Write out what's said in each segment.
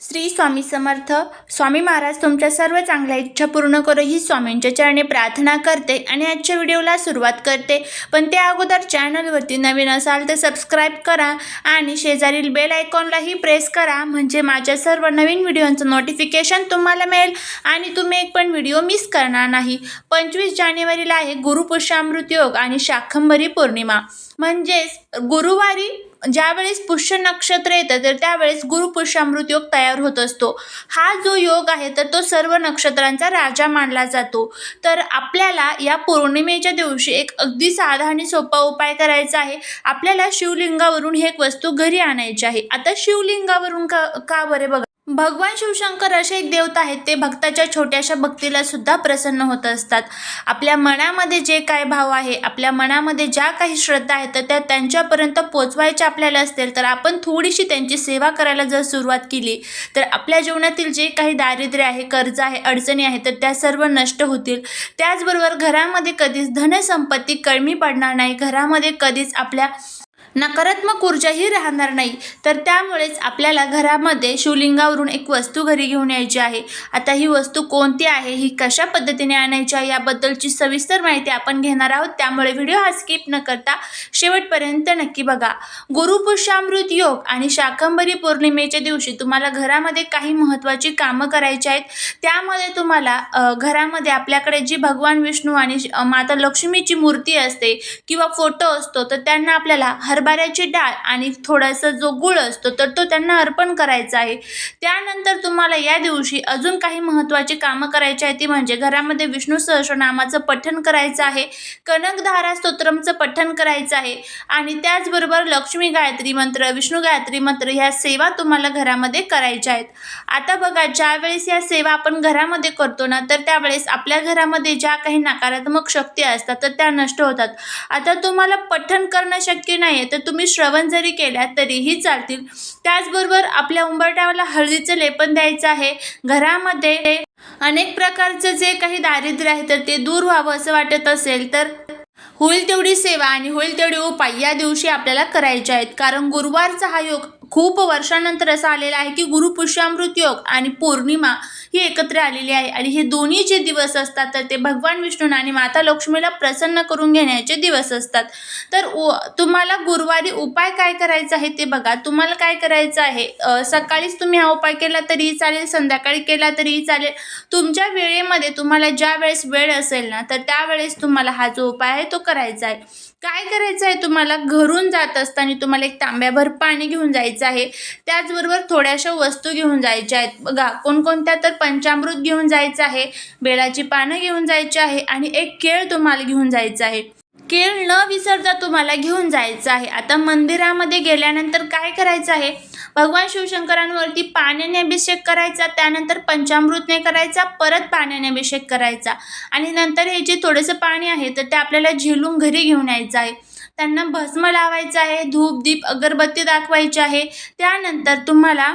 श्री स्वामी समर्थ. स्वामी महाराज तुमच्या सर्व चांगल्या इच्छा पूर्ण करो ही स्वामींच्या चरणी प्रार्थना करते आणि आजच्या व्हिडिओला सुरुवात करते. पण त्या अगोदर चॅनलवरती नवीन असाल तर सबस्क्राईब करा आणि शेजारील बेल आयकॉनलाही प्रेस करा. म्हणजे माझ्या सर्व नवीन व्हिडिओंचं नोटिफिकेशन तुम्हाला मिळेल आणि तुम्ही एक पण व्हिडिओ मिस करणार नाही. पंचवीस जानेवारीला आहे गुरुपुष्यामृत योग आणि शाखंभरी पौर्णिमा. म्हणजेच गुरुवारी ज्यावेळेस पुष्य नक्षत्र येतं तर त्यावेळेस गुरुपुष्यामृत योग तयार होत असतो. हा जो योग आहे तर तो सर्व नक्षत्रांचा राजा मानला जातो. तर आपल्याला या पौर्णिमेच्या दिवशी एक अगदी साधा आणि सोपा उपाय करायचा आहे. आपल्याला शिवलिंगावरून ही एक वस्तू घरी आणायची आहे. आता शिवलिंगावरून का का बरे बघा? भगवान शिवशंकर असे एक देवता आहेत ते भक्ताच्या छोट्याशा भक्तीला सुद्धा प्रसन्न होत असतात. आपल्या मनामध्ये जे काय भाव आहे आपल्या मनामध्ये ज्या काही श्रद्धा आहेत तर त्या त्यांच्यापर्यंत पोचवायच्या आपल्याला असतील तर आपण थोडीशी त्यांची सेवा करायला जर सुरुवात केली तर आपल्या जीवनातील जे काही दारिद्र्य आहे कर्ज आहे अडचणी आहे तर त्या सर्व नष्ट होतील. त्याचबरोबर घरामध्ये कधीच धनसंपत्ती कमी पडणार नाही. घरामध्ये कधीच आपल्या नकारात्मक ऊर्जाही राहणार नाही. तर त्यामुळेच आपल्याला घरामध्ये शिवलिंगावरून एक वस्तू घरी घेऊन यायची आहे. आता ही वस्तू कोणती आहे? ही कशा पद्धतीने आणायची आहे? याबद्दलची सविस्तर माहिती आपण घेणार आहोत. त्यामुळे व्हिडिओ हा स्किप न करता शेवटपर्यंत नक्की बघा. गुरुपुष्यामृत योग आणि शाकंभरी पौर्णिमेच्या दिवशी तुम्हाला घरामध्ये काही महत्त्वाची कामं करायची आहेत. त्यामध्ये तुम्हाला घरामध्ये आपल्याकडे जी भगवान विष्णू आणि माता लक्ष्मीची मूर्ती असते किंवा फोटो असतो तर त्यांना आपल्याला हर हरभऱ्याची डाळ आणि थोडासा जो गुळ असतो तर तो त्यांना अर्पण करायचा आहे. त्यानंतर तुम्हाला या दिवशी अजून काही महत्त्वाची कामं करायची आहे ती म्हणजे घरामध्ये विष्णू सहस्रनामाचं पठण करायचं आहे कनकधारा स्तोत्रमचं पठण करायचं आहे आणि त्याचबरोबर लक्ष्मी गायत्री मंत्र विष्णू गायत्री मंत्र ह्या सेवा तुम्हाला घरामध्ये करायच्या आहेत. आता बघा ज्यावेळेस या सेवा आपण घरामध्ये करतो ना तर त्यावेळेस आपल्या घरामध्ये ज्या काही नकारात्मक शक्ती असतात तर त्या नष्ट होतात. आता तुम्हाला पठण करणं शक्य नाही आहे तर तुम्ही श्रवण जरी केल्या तरीही चालतील. त्याचबरोबर आपल्या उंबरट्याला हळदीचं लेपन द्यायचं आहे. घरामध्ये अनेक प्रकारचं जे काही दारिद्र्य आहे तर ते दूर व्हावं असं वाटत असेल तर होईल तेवढी सेवा आणि होईल तेवढे उपाय या दिवशी आपल्याला करायचे आहेत. कारण गुरुवारचा हा योग खूप वर्षानंतर असा आलेला आहे की गुरुपुष्यामृत योग आणि पौर्णिमा ही एकत्र आलेली आहे. आणि हे दोन्ही जे दिवस असतात तर ते भगवान विष्णूंना आणि माता लक्ष्मीला प्रसन्न करून घेण्याचे दिवस असतात. तर उ तुम्हाला गुरुवारी उपाय काय करायचा आहे ते बघा. तुम्हाला काय करायचं आहे? सकाळीच तुम्ही हा उपाय केला तरीही चालेल संध्याकाळी केला तरीही चालेल. तुमच्या वेळेमध्ये तुम्हाला ज्या वेळेस वेळ असेल ना तर त्यावेळेस तुम्हाला हा जो उपाय आहे तो करायचा आहे. काय करायचं आहे? तुम्हाला घरून जात असताना तुम्हाला एक तांब्याभर पाणी घेऊन जायचं आहे. त्याचबरोबर थोड्याशा वस्तू घेऊन जायच्या आहेत. बघा कोणकोणत्या तर पंचामृत घेऊन जायचं आहे बेळाची पानं घेऊन जायची आहे आणि एक केळ तुम्हाला घेऊन जायचं आहे. केळ न विसरता तुम्हाला घेऊन जायचं आहे. आता मंदिरामध्ये गेल्यानंतर काय करायचं आहे? भगवान शिवशंकरांवरती पाण्याने अभिषेक करायचा त्यानंतर पंचामृतने करायचा परत पाण्याने अभिषेक करायचा. आणि नंतर हे जे थोडंसं पाणी आहे तर ते आपल्याला झेलून घरी घेऊन यायचं आहे. त्यांना भस्म लावायचं आहे धूप दीप अगरबत्ती दाखवायची आहे. त्यानंतर तुम्हाला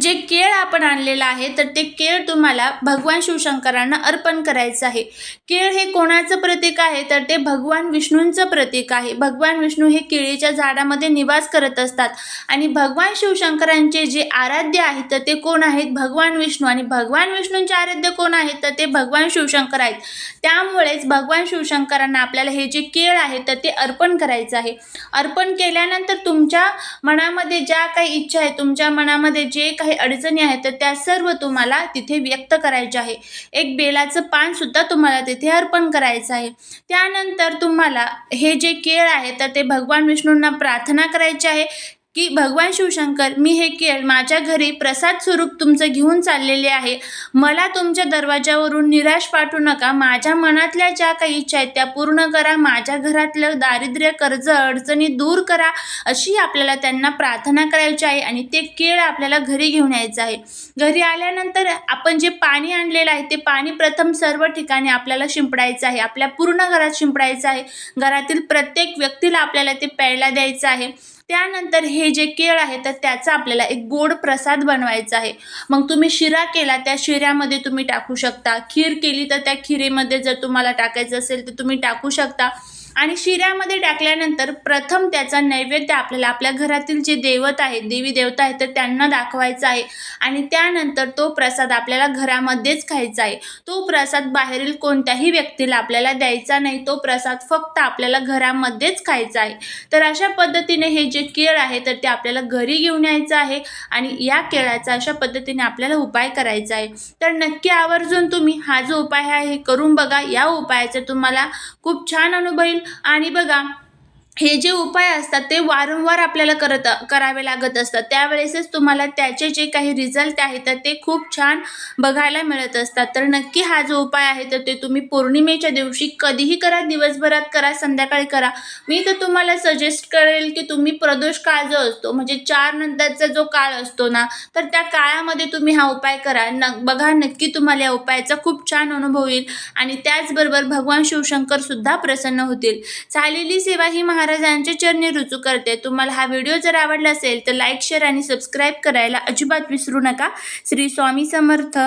जे केळ आपण आणलेलं आहे तर ते केळ तुम्हाला भगवान शिवशंकरांना अर्पण करायचं आहे. केळ हे कोणाचं प्रतीक आहे? तर ते भगवान विष्णूंचं प्रतीक आहे. भगवान विष्णू हे केळीच्या झाडामध्ये निवास करत असतात. आणि भगवान शिवशंकरांचे जे आराध्य आहेत तर ते कोण आहेत? भगवान विष्णू. आणि भगवान विष्णूंचे आराध्य कोण आहेत? तर ते भगवान शिवशंकर आहेत. त्यामुळेच भगवान शिवशंकरांना आपल्याला हे जे केळ आहे तर ते अर्पण करायचं आहे. अर्पण केल्यानंतर तुमच्या मनामध्ये ज्या काही इच्छा आहे तुमच्या मनामध्ये जे काही अडचणी आहेत तर त्या सर्व तुम्हाला तिथे व्यक्त करायच्या आहे. एक बेलाचं पान सुद्धा तुम्हाला तिथे अर्पण करायचं आहे. त्यानंतर तुम्हाला हे जे केळ आहे तर ते भगवान विष्णूंना प्रार्थना करायची आहे. की भगवान शिवशंकर मी हे केळ माझ्या घरी प्रसाद स्वरूप तुमचं घेऊन चाललेले आहे. मला तुमच्या दरवाजावरून निराश पाठवू नका. माझ्या मनातल्या ज्या काही इच्छा आहेत त्या पूर्ण करा. माझ्या घरातलं दारिद्र्य कर्ज अडचणी दूर करा अशी आपल्याला त्यांना प्रार्थना करायची आहे आणि ते केळ आपल्याला घरी घेऊन यायचं आहे. घरी आल्यानंतर आपण जे पाणी आणलेलं आहे ते पाणी प्रथम सर्व ठिकाणी आपल्याला शिंपडायचं आहे. आपल्या पूर्ण घरात शिंपडायचं आहे. घरातील प्रत्येक व्यक्तीला आपल्याला ते प्यायला द्यायचं आहे. त्यानंतर हे जे केळ आहे तर त्याचा आपल्याला एक गोड प्रसाद बनवायचा आहे. मग तुम्ही शिरा केला त्या शिऱ्यामध्ये तुम्ही टाकू शकता. खीर केली तर त्या खिरीमध्ये जर तुम्हाला टाकायचं असेल तर तुम्ही टाकू शकता. आणि शिऱ्यामध्ये टाकल्यानंतर प्रथम त्याचा नैवेद्य आपल्याला आपल्या घरातील जे दैवत आहेत देवी देवता आहेत तर त्यांना दाखवायचा आहे. आणि त्यानंतर तो प्रसाद आपल्याला घरामध्येच खायचा आहे. तो प्रसाद बाहेरील कोणत्याही व्यक्तीला आपल्याला द्यायचा नाही. तो प्रसाद फक्त आपल्याला घरामध्येच खायचा आहे. तर अशा पद्धतीने हे जे केळ आहे तर ते आपल्याला घरी घेऊन यायचं आहे आणि या केळाचा अशा पद्धतीने आपल्याला उपाय करायचा आहे. तर नक्की आवर्जून तुम्ही हा जो उपाय आहे करून बघा. या उपायाचा तुम्हाला खूप छान अनुभव येईल. आणि बघा हे जे उपाय असतात ते वारंवार आपल्याला करत करावे लागत असतात. त्यावेळेसच तुम्हाला त्याचे जे काही रिझल्ट आहेत तर ते खूप छान बघायला मिळत असतात. तर नक्की हा जो उपाय आहे तर ते तुम्ही पौर्णिमेच्या दिवशी कधीही करा दिवसभरात करा संध्याकाळी करा. मी तर तुम्हाला सजेस्ट करेल की तुम्ही प्रदोष काळ जो असतो म्हणजे चार नंतरचा जो काळ असतो ना तर त्या काळामध्ये तुम्ही हा उपाय करा. न बघा नक्की तुम्हाला या उपायाचा खूप छान अनुभव येईल. आणि त्याचबरोबर भगवान शिवशंकर सुद्धा प्रसन्न होतील. झालेली सेवा ही महाराजांचे चरणी रुजू करते. तुम्हाला हा व्हिडिओ जर आवडला असेल तर लाईक शेअर आणि सबस्क्राईब करायला अजिबात विसरू नका. श्री स्वामी समर्थ.